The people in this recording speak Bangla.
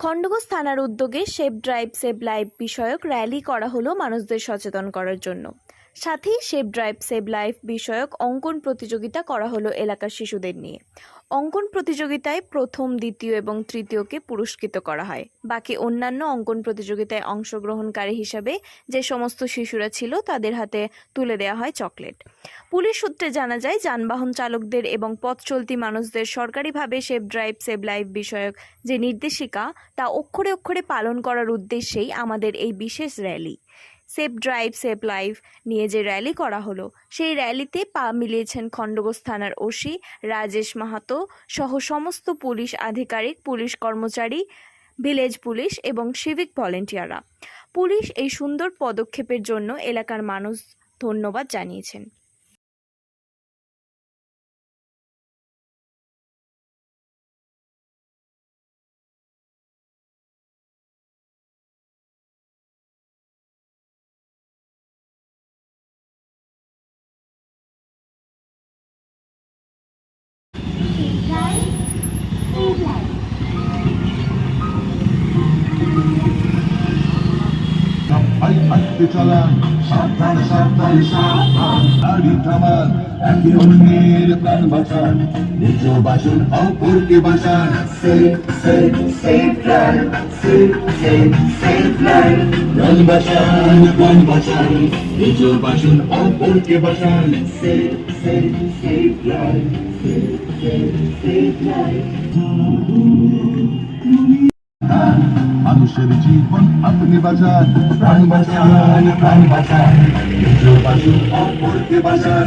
খণ্ডঘোষ থানার উদ্যোগে সেভ ড্রাইভ সেভ লাইফ বিষয়ক র্যালি করা হলো মানুষদের সচেতন করার জন্য। সাথেই সেভ ড্রাইভ সেভ লাইফ বিষয়ক অঙ্কন প্রতিযোগিতা করা হলো এলাকার শিশুদের নিয়ে। অঙ্কন প্রতিযোগিতায় প্রথম, দ্বিতীয় এবং তৃতীয়কে পুরস্কৃত করা হয়। বাকি অন্যান্য অঙ্কন প্রতিযোগিতায় অংশগ্রহণকারী হিসাবে যে সমস্ত শিশুরা ছিল তাদের হাতে তুলে দেওয়া হয় চকলেট। পুলিশ সূত্রে জানা যায়, যানবাহন চালকদের এবং পথ চলতি মানুষদের সরকারিভাবে সেভ ড্রাইভ, সেভ লাইফ বিষয়ক যে নির্দেশিকা, তা অক্ষরে অক্ষরে পালন করার উদ্দেশ্যেই আমাদের এই বিশেষ rally. Save drive, safe life নিয়ে যে র্যালি করা হলো, সেই র্যালিতে পা মিলিয়েছেন খণ্ডগোস থানার ওসি রাজেশ মাহাতো সহ সমস্ত পুলিশ আধিকারিক, পুলিশ কর্মচারী, ভিলেজ পুলিশ এবং সিভিক ভলেন্টিয়াররা। পুলিশ এই সুন্দর পদক্ষেপের জন্য এলাকার মানুষ ধন্যবাদ জানিয়েছেন। আসতে চলান সাবধানে সাবধানে সাবধান। গাড়ি থামান একে অন্যের প্রাণ বাঁচান। নিজ বাসন অপরকে বাঁচান। Safe safe safe drive safe safe safe life প্রাণ বাঁচান প্রাণ বাঁচান। নিজ বাসন অপরকে বাঁচান। Safe safe safe drive safe safe safe life মানুষের জীবন আপনি বাঁচান প্রাণ বাঁচান প্রাণ বাঁচান বাঁচুন অপরকে বাঁচান